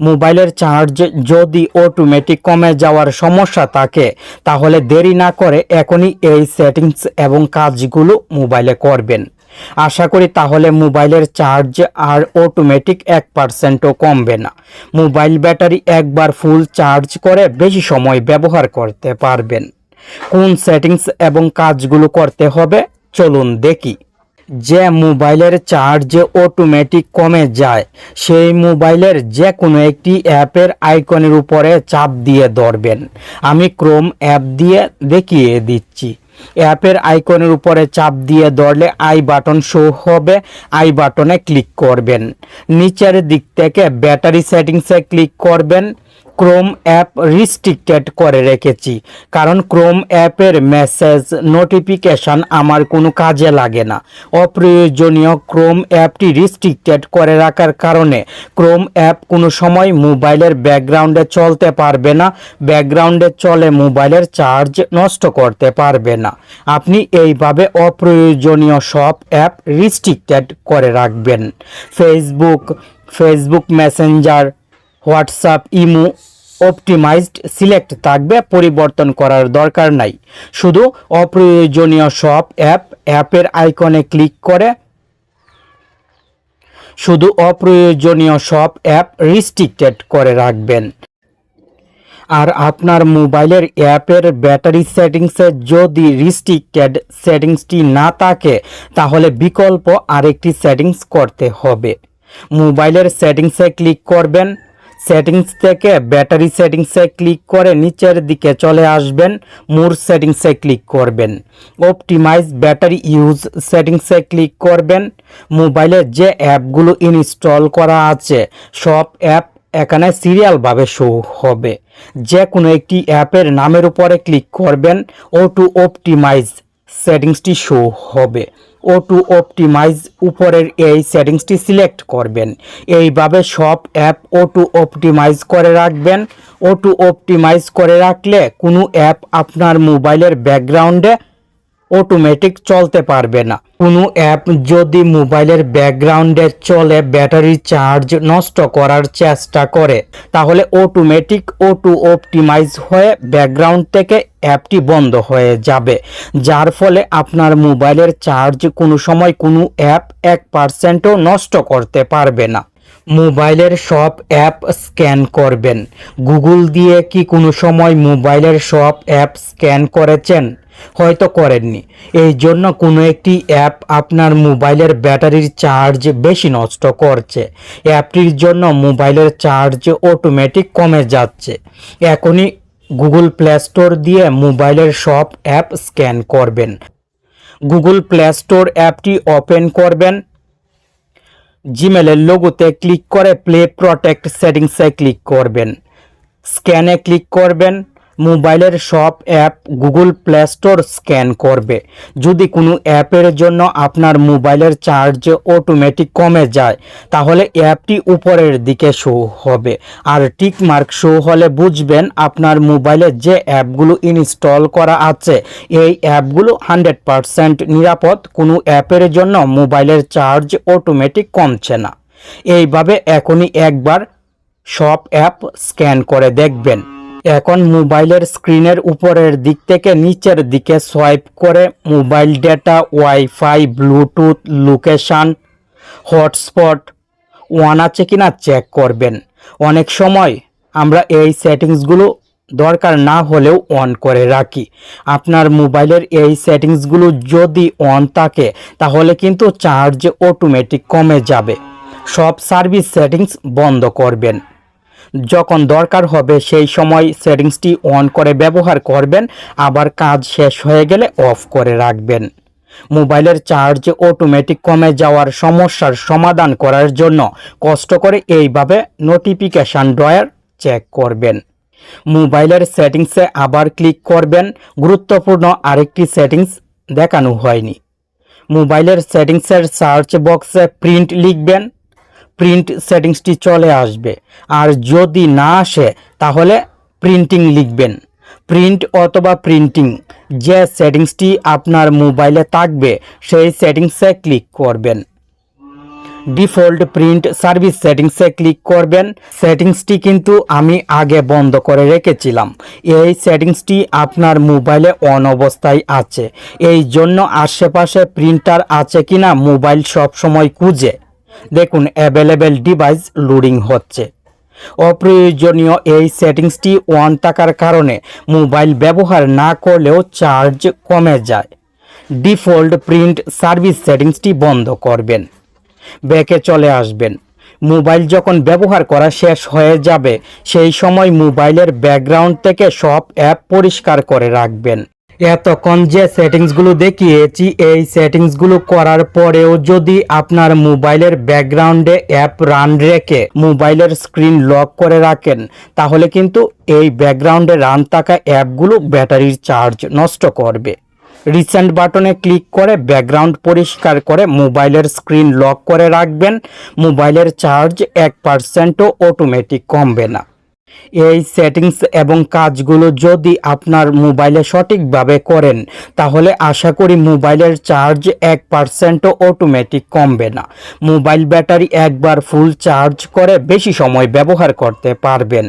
মোবাইলের চার্জ যদি অটোমেটিক কমে যাওয়ার সমস্যা থাকে, তাহলে দেরি না করে এখনই এই সেটিংস এবং কাজগুলো মোবাইলে করবেন। আশা করি তাহলে মোবাইলের চার্জ আর অটোমেটিক এক পার্সেন্টও কমবে না। মোবাইল ব্যাটারি একবার ফুল চার্জ করে বেশি সময় ব্যবহার করতে পারবেন। কোন সেটিংস এবং কাজগুলো করতে হবে, চলুন দেখি। যে মোবাইলের চার্জ অটোমেটিক কমে যায়, সেই মোবাইলের যে কোনো একটি অ্যাপের আইকনের উপরে চাপ দিয়ে ধরবেন। আমি ক্রোম অ্যাপ দিয়ে দেখিয়ে দিচ্ছি। অ্যাপের আইকনের উপরে চাপ দিয়ে ধরলে আই বাটন শো হবে আই বাটনে ক্লিক করবেন। নিচের দিক থেকে ব্যাটারি সেটিংসে ক্লিক করবেন। ক্রোম অ্যাপ রিস্ট্রিক্টেড করে রেখেছি। কারণ ক্রোম অ্যাপের মেসেজ নোটিফিকেশন আমার কোনো কাজে লাগে না। অপ্রয়োজনীয় ক্রোম অ্যাপটি রিস্ট্রিক্টেড করে রাখার কারণে ক্রোম অ্যাপ কোনো সময় মোবাইলের ব্যাকগ্রাউন্ডে চলতে পারবে না ব্যাকগ্রাউন্ডে চলে মোবাইলের চার্জ নষ্ট করতে পারবে না। আপনি এইভাবে অপ্রয়োজনীয় সব অ্যাপ রিস্ট্রিক্টেড করে রাখবেন। Facebook Facebook Messenger WhatsApp, imo, optimized select থাকবে, পরিবর্তন করার দরকার নাই। শুধু অপ্রয়োজনীয় সব অ্যাপ, অ্যাপের আইকনে ক্লিক করে শুধু অপ্রয়োজনীয় সব অ্যাপ রিস্ট্রিক্টেড করে রাখবেন। আর আপনার মোবাইলের অ্যাপের ব্যাটারি সেটিংসে যদি রিস্ট্রিক্টেড সেটিংসটি না থাকে, তাহলে বিকল্প আরেকটি সেটিংস করতে হবে। মোবাইলের সেটিংসে ক্লিক করবেন। সেটিংস থেকে ব্যাটারি সেটিংসে ক্লিক করে নিচের দিকে চলে আসবেন, মোর সেটিংসে ক্লিক করবেন। অপটিমাইজ ব্যাটারি ইউজ সেটিংসে ক্লিক করবেন। মোবাইলে যে অ্যাপগুলো ইনস্টল করা আছে, সব অ্যাপ এখানে সিরিয়ালভাবে শো হবে। যে কোনো একটি অ্যাপের নামের উপরে ক্লিক করবেন ও টু অপটিমাইজ সেটিংসটি শো হবে। ও টু অপটিমাইজ উপরের এই সেটিংসটি সিলেক্ট করবেন। এইভাবে সব অ্যাপ ও টু অপটিমাইজ করে রাখবেন। ও টু অপটিমাইজ করে রাখলে কোনো অ্যাপ আপনার মোবাইলের ব্যাকগ্রাউন্ডে অটোমেটিক চলতে পারবে না। কোনো অ্যাপ যদি মোবাইলের ব্যাকগ্রাউন্ডে চলে ব্যাটারি চার্জ নষ্ট করার চেষ্টা করে, তাহলে অটোমেটিক অটো অপটিমাইজ হয়ে ব্যাকগ্রাউন্ড থেকে অ্যাপটি বন্ধ হয়ে যাবে। যার ফলে আপনার মোবাইলের চার্জ কোনো সময় কোনো অ্যাপ এক পার্সেন্টও নষ্ট করতে পারবে না। মোবাইলের সব অ্যাপ স্ক্যান করবেন। গুগল দিয়ে কি কোনো সময় মোবাইলের সব অ্যাপ স্ক্যান করেছেন? হয়তো করেননি। এই জন্য কোনো একটি অ্যাপ আপনার মোবাইলের ব্যাটারির চার্জ বেশি নষ্ট করছে। অ্যাপটির জন্য মোবাইলের চার্জ অটোমেটিক কমে যাচ্ছে। এখনই গুগল প্লে স্টোর দিয়ে মোবাইলের সব অ্যাপ স্ক্যান করবেন। গুগল প্লে স্টোর অ্যাপটি ওপেন করবেন। জিমেলের লোগোতে ক্লিক করে প্লে প্রোটেক্ট সেটিংসে ক্লিক করবেন। স্ক্যানে ক্লিক করবেন। মোবাইলের সব app Google Play store scan করবে। যদি কোনো অ্যাপের জন্য আপনার মোবাইলের চার্জ অটোমেটিক কমে যায়, তাহলে অ্যাপটি উপরের দিকে শো হবে। আর টিক মার্ক শো হলে বুঝবেন আপনার মোবাইলে যে অ্যাপগুলো ইনস্টল করা আছে, এই অ্যাপগুলো হান্ড্রেড পারসেন্ট নিরাপদ। কোনো অ্যাপের জন্য মোবাইলের চার্জ অটোমেটিক কমছে না। এইভাবে এখনই একবার সব অ্যাপ স্ক্যান করে দেখবেন। এখন মোবাইলের স্ক্রিনের উপরের দিক থেকে নিচের দিকে সোয়াইপ করে mobile data, Wi-Fi, Bluetooth, location, hotspot, on আছে কিনা চেক করবেন। অনেক সময় আমরা এই সেটিংসগুলো দরকার না হলেও অন করে রাখি। আপনার মোবাইলের এই সেটিংসগুলো যদি অন থাকে, তাহলে কিন্তু চার্জ অটোমেটিক কমে যাবে। সব সার্ভিস সেটিংস বন্ধ করবেন। যখন দরকার হবে সেই সময় সেটিংসটি অন করে ব্যবহার করবেন, আবার কাজ শেষ হয়ে গেলে অফ করে রাখবেন। মোবাইলের চার্জ অটোমেটিক কমে যাওয়ার সমস্যার সমাধান করার জন্য কষ্ট করে এইভাবে নোটিফিকেশান ড্রয়ার চেক করবেন। মোবাইলের সেটিংসে আবার ক্লিক করবেন, গুরুত্বপূর্ণ আরেকটি সেটিংস দেখানো হয়নি। মোবাইলের সেটিংসের সার্চ বক্সে প্রিন্ট লিখবেন প্রিন্ট সেটিংসটি চলে আসবে। আর যদি না আসে, তাহলে প্রিন্টিং লিখবেন। প্রিন্ট অথবা প্রিন্টিং যে সেটিংসটি আপনার মোবাইলে থাকবে, সেই সেটিংসে ক্লিক করবেন। ডিফল্ট প্রিন্ট সার্ভিস সেটিংসে ক্লিক করবেন। সেটিংসটি কিন্তু আমি আগে বন্ধ করে রেখেছিলাম। এই সেটিংসটি আপনার মোবাইলে অন অবস্থায় আছে। এই জন্য আশেপাশে প্রিন্টার আছে কিনা মোবাইল সবসময় খুঁজে। দেখুন অ্যাভেলেবেল ডিভাইস লোডিং হচ্ছে। অপ্রয়োজনীয় এই সেটিংসটি অন থাকার কারণে মোবাইল ব্যবহার না করলেও চার্জ কমে যায়। ডিফল্ট প্রিন্ট সার্ভিস সেটিংসটি বন্ধ করবেন। ব্যাকে চলে আসবেন। মোবাইল যখন ব্যবহার করা শেষ হয়ে যাবে, সেই সময় মোবাইলের ব্যাকগ্রাউন্ড থেকে সব অ্যাপ পরিষ্কার করে রাখবেন। এতক্ষণ যে সেটিংসগুলো দেখিয়েছি, এই সেটিংসগুলো করার পরেও যদি আপনার মোবাইলের ব্যাকগ্রাউন্ডে অ্যাপ রান রেখে মোবাইলের স্ক্রিন লক করে রাখেন, তাহলে কিন্তু এই ব্যাকগ্রাউন্ডে রান থাকা অ্যাপগুলো ব্যাটারির চার্জ নষ্ট করবে। রিসেন্ট বাটনে ক্লিক করে ব্যাকগ্রাউন্ড পরিষ্কার করে মোবাইলের স্ক্রিন লক করে রাখবেন। মোবাইলের চার্জ এক পার্সেন্টও অটোমেটিক কমবে না। এই সেটিংস এবং কাজগুলো যদি আপনার মোবাইলে সঠিকভাবে করেন, তাহলে আশা করি মোবাইলের চার্জ এক পার্সেন্টও অটোমেটিক কমবে না। মোবাইল ব্যাটারি একবার ফুল চার্জ করে বেশি সময় ব্যবহার করতে পারবেন।